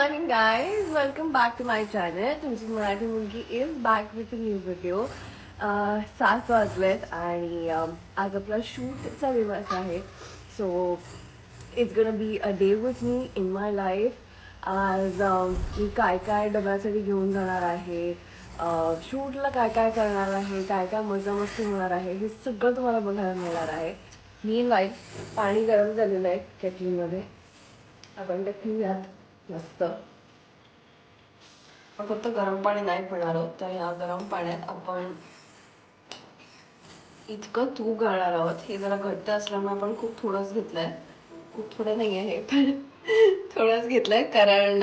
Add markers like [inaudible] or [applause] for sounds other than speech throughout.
Morning guys welcome back to my channel तुमची मराठी मुलगी is back with new video सात वाजलेत आणि आज आपला शूटचा दिवस आहे. So it's gonna be a day with me in my life आज मी काय काय डब्यासाठी घेऊन जाणार आहे शूटला काय काय करणार आहे काय काय मजा मस्ती होणार आहे हे सगळं तुम्हाला बघायला मिळणार आहे. मी लाईफ पाणी गरम झालेलं आहे केटलीमध्ये आपण ते पिऊयात मस्त. आपण फक्त गरम पाणी नाही पिणार आहोत तर या गरम पाण्यात आपण इतकं तूप घालणार आहोत. हे जरा घट्ट असल्यामुळे आपण खूप थोडंच घेतलंय. खूप थोडं नाही आहे हे पण थोडंच घेतलंय कारण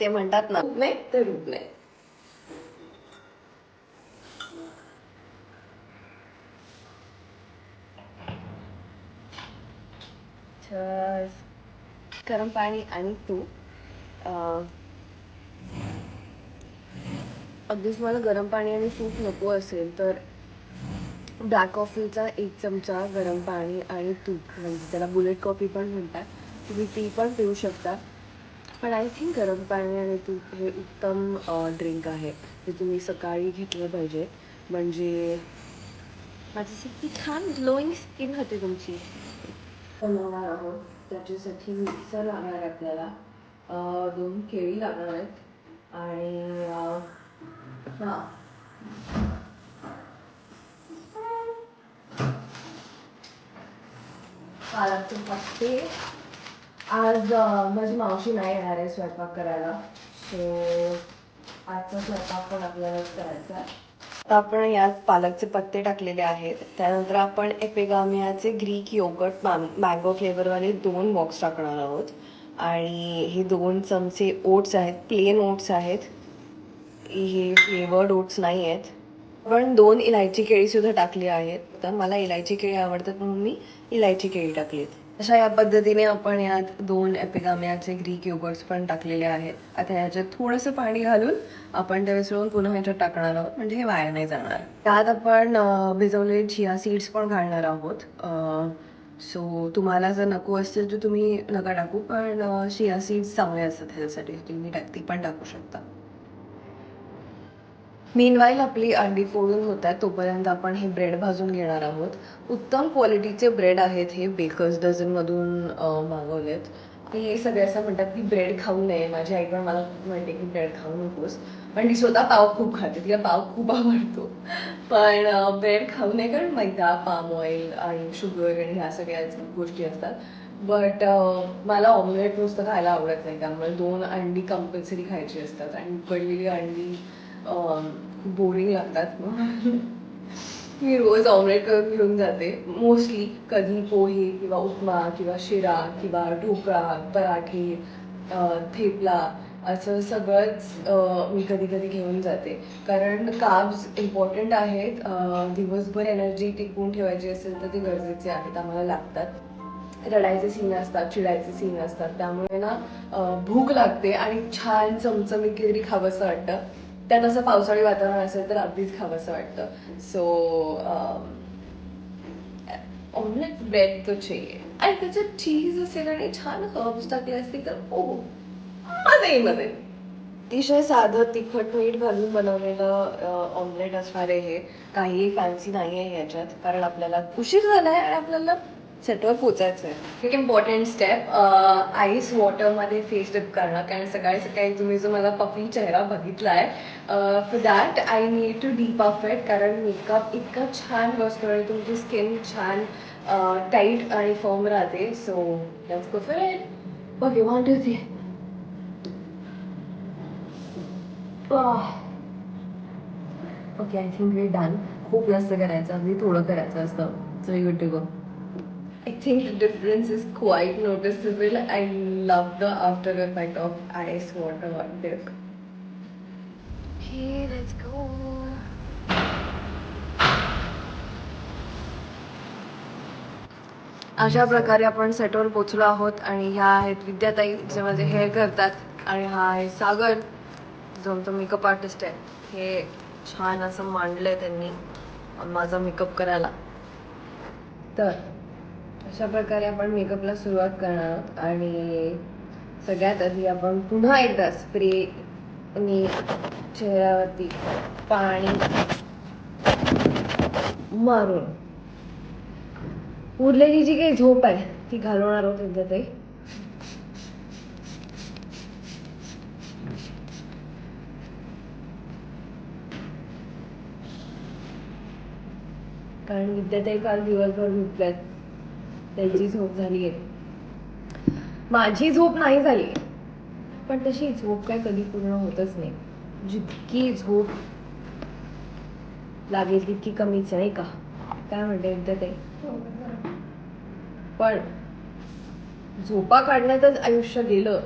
ते म्हणतात ना नाही ते रूप नाही. तर गरम पाणी आणि तूप. अगदीच मला गरम पाणी आणि तूप नको असेल तर ब्लॅक कॉफीचा एक चमचा गरम पाणी आणि तूप म्हणजे त्याला बुलेट कॉफी पण म्हणतात. तुम्ही ती पण पिऊ शकता. पण आय थिंक गरम पाणी आणि तूप हे उत्तम ड्रिंक आहे ते तुम्ही सकाळी घेतलं पाहिजे. म्हणजे माझ्यासाठी छान ग्लोईंग स्किन होते तुमची. बनवणार आहोत त्याच्यासाठी मिक्सर लागणार आहे आपल्याला. दोन केळी लागणार आहेत. आणि अं, हां. पालकचे पत्ते. आज माझी मावशी नाही येणार आहे स्वयंपाक करायला. सो आजचा स्वयंपाक पण आपल्यालाच करायचा आहे. आता आपण यात पालकचे पत्ते टाकलेले आहेत. त्यानंतर आपण एपेगामियाचे ग्रीक योगर्ट मँगो फ्लेवरवाले दोन बॉक्स टाकणार आहोत. आणि हे दोन चमचे ओट्स आहेत प्लेन ओट्स आहेत. हे फ्लेवर्ड ओट्स नाही आहेत. पण दोन इलायची केळीसुद्धा टाकली आहेत. तर मला इलायची केळी आवडतात म्हणून मी इलायची केळी टाकलीत. अशा या पद्धतीने आपण यात दोन एपिगामियाचे ग्रीक योगर्ट्स पण टाकलेले आहेत. आता याच्यात थोडंसं पाणी घालून आपण ते मिसळून पुन्हा ह्याच्यात टाकणार आहोत. म्हणजे हे वाया नाही जाणार. त्यात आपण भिजवलेले चिया सीड्स पण घालणार आहोत. सो तुम्हाला जर नको असतील तर तुम्ही नका टाकू पण चिया सीड्स चांगले असतात ह्याच्यासाठी. तुम्ही टाक ती पण टाकू शकता. मीनवाईल आपली अंडी फोडून होत आहेत तोपर्यंत आपण हे ब्रेड भाजून घेणार आहोत. उत्तम क्वालिटीचे ब्रेड आहेत हे बेकर्स डझनमधून अं, मागवलेत. हे सगळे असं म्हणतात की ब्रेड खाऊ नये. माझी आई पण मला म्हणते की ब्रेड खाऊ नकोस. पण ती स्वतः पाव खूप खाते. तिला पाव खूप आवडतो. पण ब्रेड खाऊ नये कारण मैदा पाम ऑइल आणि शुगर आणि ह्या सगळ्या गोष्टी असतात. बट मला ऑमलेट नुसतं खायला आवडत नाही. त्यामुळे दोन अंडी कंपल्सरी खायची असतात. आणि उकडलेली अंडी बोरिंग लागतात मग. मी रोज ऑमलेट करून घेऊन जाते. मोस्टली कधी पोहे किंवा उपमा किंवा शिरा किंवा ढोकळा पराठे थेपला असं सगळंच मी कधी कधी घेऊन जाते. कारण काब्स इम्पॉर्टंट आहेत. दिवसभर एनर्जी टिकवून ठेवायची असेल तर ते गरजेचे आहेत आम्हाला लागतात. रडायचे सीन असतात चिडायचे सीन असतात. त्यामुळे ना भूक लागते आणि छान चमचमीत काहीतरी खावंसं वाटतं. त्यात असं पावसाळी वातावरण असेल तर अगदीच खावंसं वाटतं. सो ऑमलेट ब्रेड तो चाहिए. आणि त्याच्यात चीज असेल आणि छान हर्ब्स टाकले असतील तर ओ मजा येईल मजा अतिशय साधं तिखट मीठ घालून बनवलेलं ऑमलेट असणार आहे हे. काही फॅन्सी नाही आहे याच्यात कारण आपल्याला उशीर झाला आहे आणि आपल्याला सेटवर पोचायचं आहे एक इम्पॉर्टंट स्टेप आईस वॉटरमध्ये फेस डिप करणं. कारण सकाळी सकाळी तुम्ही जो मला पफी चेहरा बघितला आहे for that I need to D perfect कारण मेकअप इतका छान बसतो आणि तुमची स्किन छान टाईट आणि फर्म राहते. So let's go for it okay one two three okay I think we done खूप जास्त करायचं अगदी थोडं करायचं असतं. So you to go I think the difference is quite noticeable. I love the after effect of ice water dip. Okay, let's go. अशा प्रकारे आपण सेटवर पोचलो आहोत आणि ह्या आहेत विद्याताई जे माझे हेअर करतात आणि हा आहे सागर जो आमचा मेकअप आर्टिस्ट आहे हे छान असं मांडलंय त्यांनी माझा मेकअप करायला तर अशा प्रकारे आपण मेकअपला सुरुवात करणार आहोत आणि सगळ्यात आधी आपण पुन्हा एकदा स्प्रे चेहऱ्यावरती पाणी मारून उरलेली जी काही झोप आहे ती घालवणार आहोत एकदा ते. कारण विद्याताई काल दिवसभर झोपल्यात. त्यांची झोप झाली आहे. माझी झोप नाही झाली. पण तशी झोप काय कधी पूर्ण होतच नाही. जितकी झोप लागेल तितकी कमीच आहे, नाही का? काय म्हणते विद्याताई पण झोपा काढण्यातच आयुष्य गेलं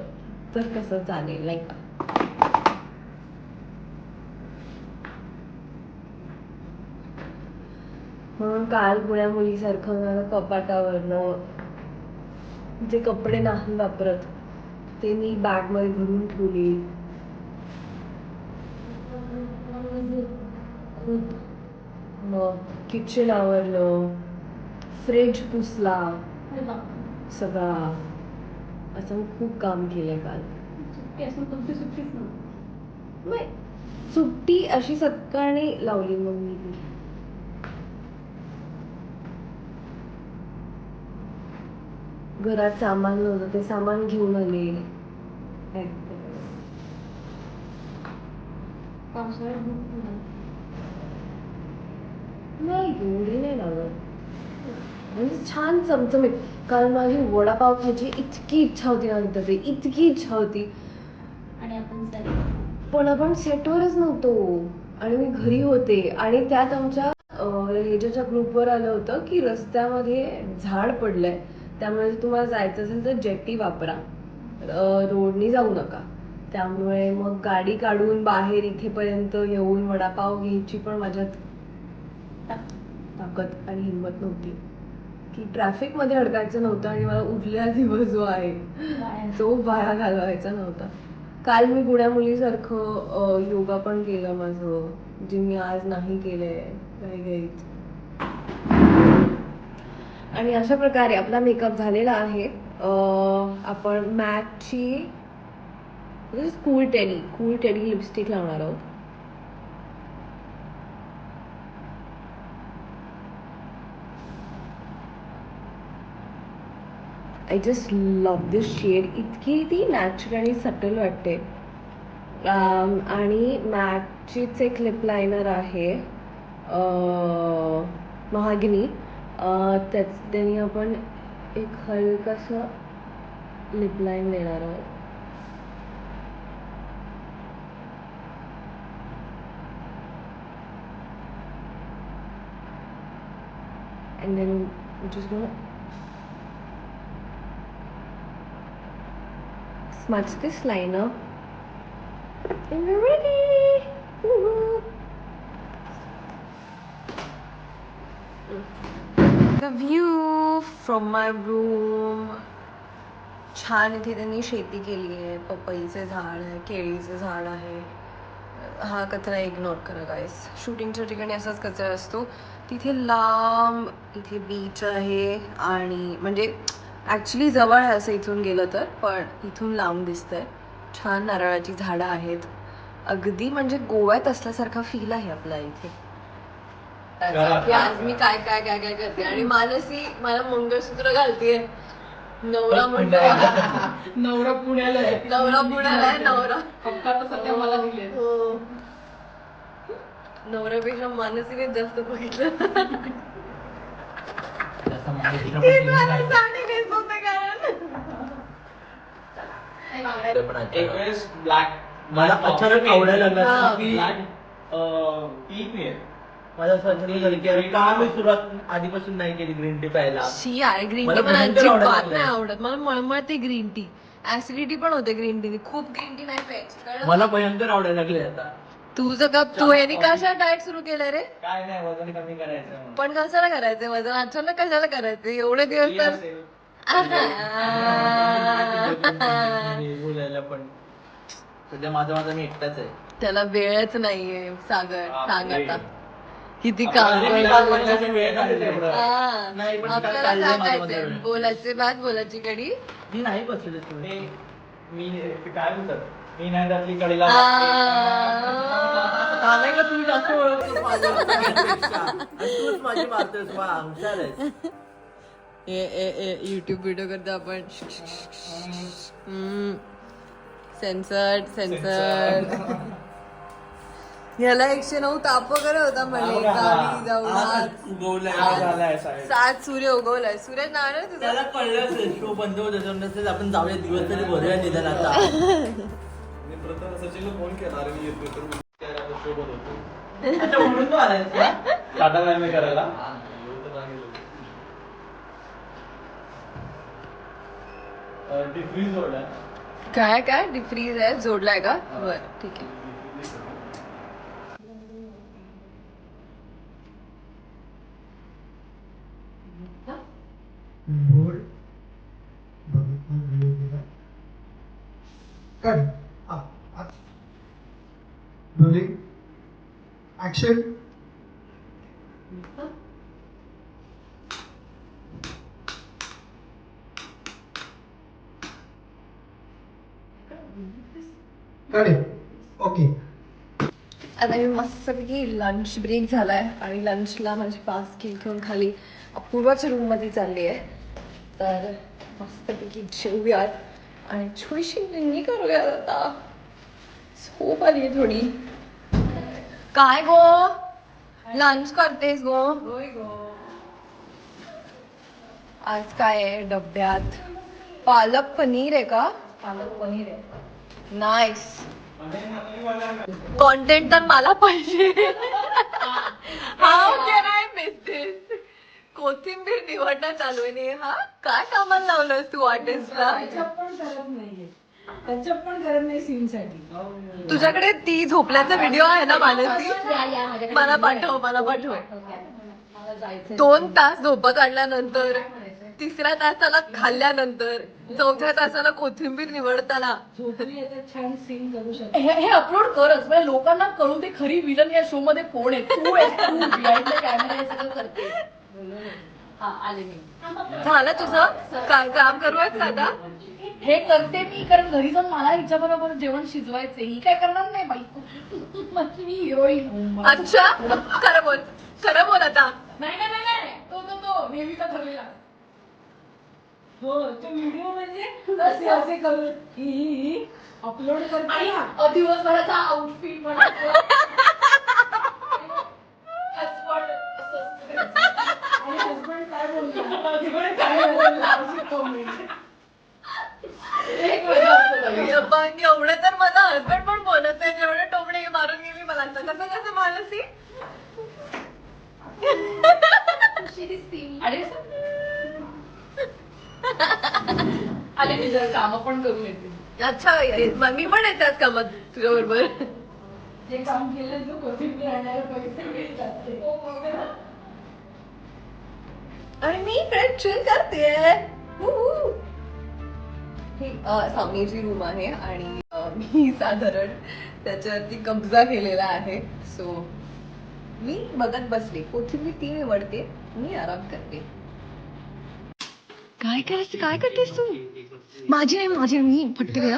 तर कसं चालेल नाही का? म्हणून काल पुण्या मुलीसारखं मला कपाटावरनं जे कपडे नाही वापरत ते मी बॅगमध्ये भरून ठेवले. खूप मग किचन आवरलं फ्रीज पुसला. सगळा. असं खूप काम केलंय काल. सुट्टी अशी सत्कारणी लावली मग मी ती. घरात सामान नव्हतं ते सामान घेऊन आले. नाही. एवढी नाही लागत. म्हणजे छान चमचमीत. कारण माझी वडापाव खायची इतकी इच्छा होती ना नंतर ते इतकी इच्छा होती. आणि आपण पण आपण सेटवरच नव्हतो. आणि मी घरी होते. आणि त्यात आमच्या रेजच्या ग्रुपवर आलं होतं की रस्त्यामध्ये झाड पडलंय. त्यामुळे जर तुम्हाला जायचं असेल तर जेटी वापरा. रोडनी जाऊ नका. त्यामुळे मग गाडी काढून बाहेर इथेपर्यंत येऊन वडापाव घ्यायची पण माझ्यात ताकद आणि हिंमत नव्हती. की ट्रॅफिकमध्ये अडकायचं नव्हतं आणि मला उठल्या दिवस जो आहे तो वाया घालवायचा नव्हता. काल मी गुण्या मुलीसारखं योगा पण केलं माझं. जे मी आज नाही केलंय घ्यायचं. आणि अशा प्रकारे आपला मेकअप झालेला आहे. आपण मॅकची म्हणजे Cool Teddy Cool Teddy lipstick लावणार आहोत. I just love this shade इतकी ती नॅचरल आणि सटल वाटते. आणि मॅकचीच एक लिप लायनर आहे. महागिनी. त्याच त्याने आपण एक हलकासा लिप लाईन देणार आहोत and then we're just gonna smudge this liner and we're ready Woohoo. The view from my room. छान इथे त्यांनी शेती केली आहे. पपईचे झाड आहे केळीचे झाड आहे. हा कचरा इग्नोर करा गाईस शूटिंगच्या ठिकाणी असाच कचरा असतो. तिथे लांब इथे बीच आहे आणि म्हणजे ॲक्च्युली जवळ आहे असं इथून गेलं तर पण इथून लांब दिसतंय. छान नारळाची झाडं आहेत. अगदी म्हणजे गोव्यात असल्यासारखा फील आहे आपला इथे. की आज मी काय काय काय काय करते? आणि मानसी मला मंगळसूत्र घालतीये. नवरा म्हणतो [laughs] नवरा. पुण्याला आहे. नवरा पुण्याला आहे नवरा. सध्या मला दिले हो. नवऱ्यापेक्षा मानसीने जास्त बघितलं. तीच मला साडी नेसवते कारण. एक वेळेस ब्लॅक मला अचानक आवडायला लागला. की पीक नाही की का मी सुरुवात आधीपासून नाही केली ग्रीन टी प्यायला? शी यार ग्रीन मला टी मला भयंकर आवडायला अजिबात लागलंय. नाही आवडत. मला मळमळते ग्रीन टी ऍसिडिटी पण होते ग्रीन टी खूप ग्रीन टी नाही प्यायची. कळलं? मला भयंकर आवडायला लागले आता. तुझं कप तू ह्यानी कशा डाएट सुरू केलं रे? काय नाही वजन कमी करायचं पण कशाला करायचं वजन? अचानक कशाला करायचं एवढे दिवस तर मी बोलायला पण सध्या माझं माझं मी एकटाच आहे. त्याला वेळच नाहीये सागर. सांग. आता. किती काम. हा. आपल्याला. बोलायचे बात बोलायची कडी? मी नाही बसले ते मी काय बोलतात? मी नाही त्यातली कडेला का तुम्ही जास्त तूच माझी मारतेस वा हुशार युट्यूब व्हिडिओ करतो आपण. सेन्सर्ड सेन्सर्ड ह्याला एकशे नऊ ताप वगैरे होता म्हणे. गावी जाऊन आज. उगवलाय. सात सूर्य उगवलाय. सूर्य तुझा? त्याला कळलं शो बंद होत त्याच्यानंतर आपण जाऊया दिवस तरी भरूया निदान आता. मी प्रथम सचिनला फोन केला अरे मी येतोय. तर मी काय आता सोबत होतो अच्छा, म्हणून तू आलायस? का? टाटा नाही करायला? एवढं तर नाही गेलो. डिफ्रीज जोडला काय काय? डिफ्रीज आहे जोडलाय का? बर ठीक आहे. Cut. Up. Up. ओके आता मी मस्तपैकी लंच ब्रेक झालाय आणि लंचला माझी पास केक घेऊन खाली अपूर्वाच्या रूममध्ये चालली आहे. तर मस्तपैकी जेवूयात आणि थोडीशी निंगी करूयात आता. झोप आली आहे थोडी. काय गो? लंच करतेस गो? आज काय आहे डब्यात? पालक पनीर आहे का? पालक पनीर आहे. नाईस कॉन्टेंट तर मला पाहिजे. How can I miss this कोथिंबीर निवडणं चालू आहे. नेहा काय कामाला लावलंस तू आर्टिस्टला तुझ्याकडे ती झोपल्याचा व्हिडिओ आहे ना मानसी? मला पाठव मला पाठव. दोन तास झोपत काढल्यानंतर तिसऱ्या तासाला खाल्ल्यानंतर चौथ्या तासाला कोथिंबीर निवडताना. हे हे अपलोड करच. म्हणजे लोकांना कळून ते खरी विलन या शो मध्ये कोण आहे. तू आहेस तू behind the camera हे सगळं करते हा आले मी. झालं तुझं? काय काम करूयात का आता हे करते मी कारण घरी जाऊन मला हिच्या बरोबर जेवण शिजवायचे ही काय करणार नाही बाई? म्हणजे मी हिरोईन अच्छा. खरं बोल. खरं बोल आता. नाही नाही नाही नाही. तो तो तो नेहमीचा ठरलेला. हो तो व्हिडिओ म्हणजे असे असे करून अपलोड करते ना. दिवसभराचा आउटफिट [laughs] म्हणा हसबंड आणि हसबंड काय बोलला काय बोलला अशी comment. एक वेळा असं बघा. पण एवढं तर माझा हसबंड पण बोलत नाही जेवढे टोमणे मारून गेली मला आता कसं कसं मानसी आणि आले मी जर काम पण करून येते. अच्छा मी पण येतात का मग तुझ्या बरोबर जे काम केलं कोथिंबीर आणायला पैसे मिळतात ते. आणि मी इकडे चिल करते ही अ, सावनीची रूम आहे आणि अ, मी साधारण त्याच्यावरती कब्जा केलेला आहे. सो मी बघत बसले. कोथिंबीर ती निवडते. मी आराम करते. काय करायचं? काय करतेस तू? माझी नाही माझी मी फटके दे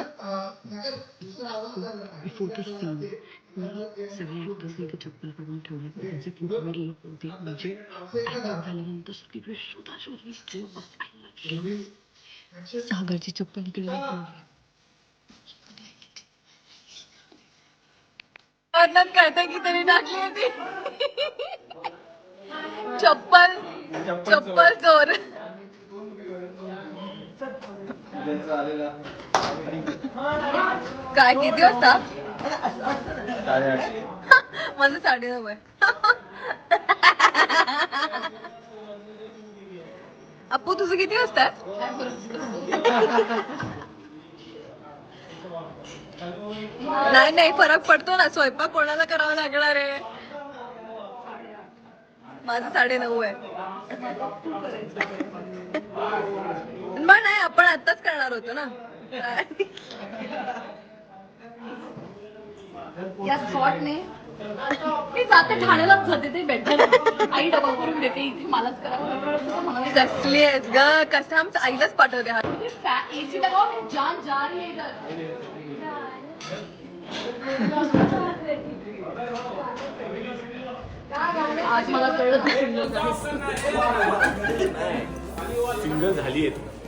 फ़ोटो सगळे ऍक्टर्सनी ते चप्पल काढून ठेवले त्यांचे फ़ोटो होते म्हणजे झाल्यानंतर सगळीकडे शोधा शोधी सागरची चप्पल इकडे कळतं की तरी टाकली होती चप्पल चप्पल चोर काय किती वाजता? माझं साडे नऊ आहे. अप्पू तुझं किती वाजता? नाही नाही फरक पडतो ना. स्वयंपाक कोणाला करावा लागणार आहे? माझं साडे नऊ आहे. पण नाही आपण आताच करणार होतो ना. या स्पॉटने मी जाते ठाण्यालाच जाते ते बेटर आई डबा करून देते इथे मलाच करावं मला कसली आहेत ग? कसं आमच्या आईलाच पाठवते हा. एसी लगाओ मेरी जान जा रही है इधर आज मला कळलं. सिंगल झाली आहेत.